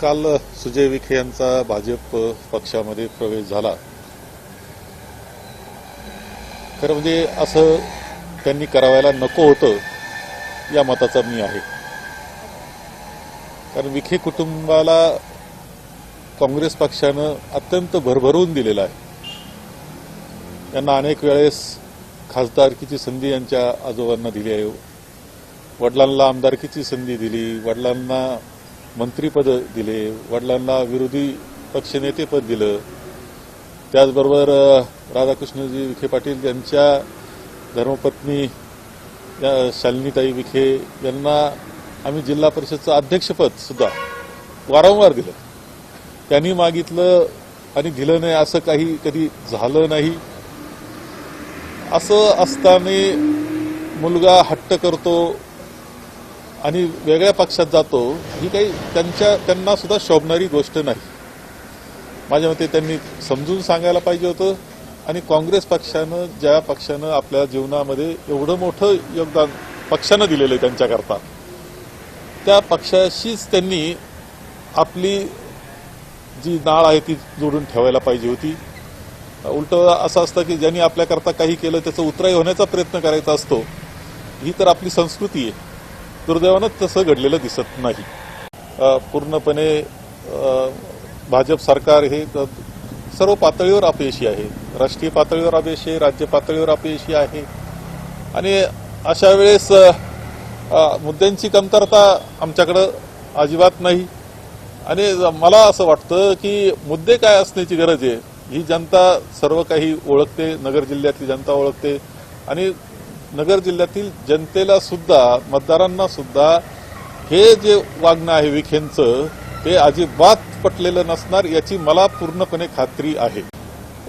काल सुजय विखे यांचा भाजप पक्षामध्ये प्रवेश झाला. खरं म्हणजे असं त्यांनी करावायला नको होतं या मताचा मी आहे. कारण विखे कुटुंबाला काँग्रेस पक्षानं अत्यंत भरभरून दिलेला आहे. त्यांना अनेक वेळेस खासदारकीची संधी यांच्या आजोबांना दिली आहे. वडिलांना आमदारकीची संधी दिली वडिलांना मंत्रीपद दिले वडिलांना विरोधी पक्षनेतेपद दिलं. त्याचबरोबर राधाकृष्णजी विखे पाटील यांच्या धर्मपत्नी या शालिनीताई विखे यांना आम्ही जिल्हा परिषदचं अध्यक्षपद सुद्धा वारंवार दिलं. त्यांनी मागितलं आणि दिलं नाही असं काही कधी झालं नाही. असं असताना मुलगा हट्ट करतो आणि वेगळ्या पक्षात जातो ही काही त्यांच्या त्यांना सुद्धा शोभणारी गोष्ट नाही. माझ्या मते त्यांनी समजून सांगायला पाहिजे होतं आणि काँग्रेस पक्षानं ज्या पक्षानं आपल्या जीवनामध्ये एवढं मोठं योगदान पक्षानं दिलेलं आहे त्यांच्याकरता त्या पक्षाशीच त्यांनी आपली जी नाळ आहे ती जोडून ठेवायला पाहिजे होती. उलट असं असतं की ज्यांनी आपल्याकरता काही केलं त्याचं उतराई होण्याचा प्रयत्न करायचा असतो. ही तर आपली संस्कृती आहे. दुर्दैवानं तसं घडलेलं दिसत नाही. पूर्णपणे भाजप सरकार हे सर्व पातळीवर अपयशी आहे. राष्ट्रीय पातळीवर अपयशी आहे राज्य पातळीवर अपयशी आहे. आणि अशा वेळेस मुद्द्यांची कमतरता आमच्याकडं अजिबात नाही. आणि मला असं वाटतं की मुद्दे काय असण्याची गरज आहे ही जनता सर्व काही ओळखते नगर जिल्ह्यातली जनता ओळखते. आणि नगर जिल्ह्यातील जनतेला सुद्धा मतदारांना सुद्धा हे जे वागणं आहे विखेंचं ते अजिबात पटलेलं नसणार याची मला पूर्णपणे खात्री आहे.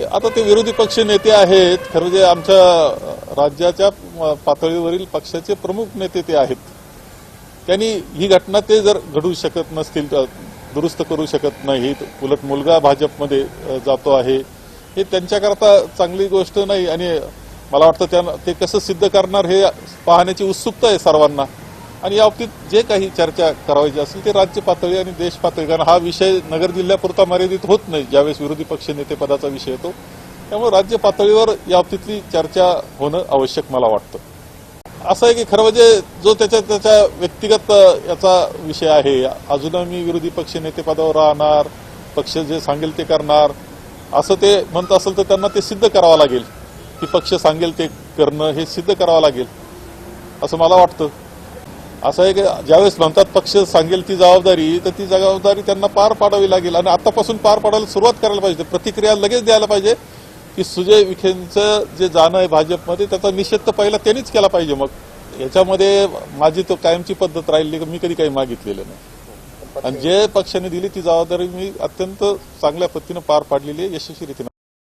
आता ते विरोधी पक्ष नेते आहेत खरं जे आमच्या राज्याच्या पातळीवरील पक्षाचे प्रमुख नेते ते आहेत. त्यांनी ही घटना ते जर घडू शकत नसतील दुरुस्त करू शकत नाहीत. उलट मुलगा भाजपमध्ये जातो आहे. हे त्यांच्याकरता चांगली गोष्ट नाही आणि मला वाटतं त्या ते कसं सिद्ध करणार हे पाहण्याची उत्सुकता आहे सर्वांना. आणि या बाबतीत जे काही चर्चा करावायची असेल ते राज्य पातळी आणि देश पातळी कारण हा विषय नगर जिल्ह्यापुरता मर्यादित होत नाही ज्यावेळेस विरोधी पक्ष नेतेपदाचा विषय येतो. त्यामुळे राज्य पातळीवर या बाबतीतली चर्चा होणं आवश्यक मला वाटतं. असं आहे की खरं म्हणजे जो त्याच्या त्याच्या व्यक्तिगत याचा विषय आहे. अजूनही मी विरोधी पक्ष नेतेपदावर राहणार पक्ष जे सांगेल ते करणार. असं ते म्हणत असेल तर त्यांना ते सिद्ध करावं लागेल. की पक्ष सांगेल ते करणं हे सिद्ध करावं लागेल असं मला वाटतं. असं आहे की ज्यावेळेस म्हणतात पक्ष सांगेल ती जबाबदारी तर ती जबाबदारी त्यांना पार पाडावी लागेल आणि आतापासून पार पाडायला सुरुवात करायला पाहिजे. प्रतिक्रिया लगेच द्यायला पाहिजे की सुजय विखेंचं जे जाणं आहे भाजपमध्ये त्याचा निषेध तर पहिला त्यांनीच केला पाहिजे मग. याच्यामध्ये माझी तो कायमची पद्धत राहिली मी कधी काही मागितलेलं नाही. आणि जे पक्षाने दिली ती जबाबदारी मी अत्यंत चांगल्या पद्धतीनं पार पाडलेली आहे यशस्वी रीतीनं.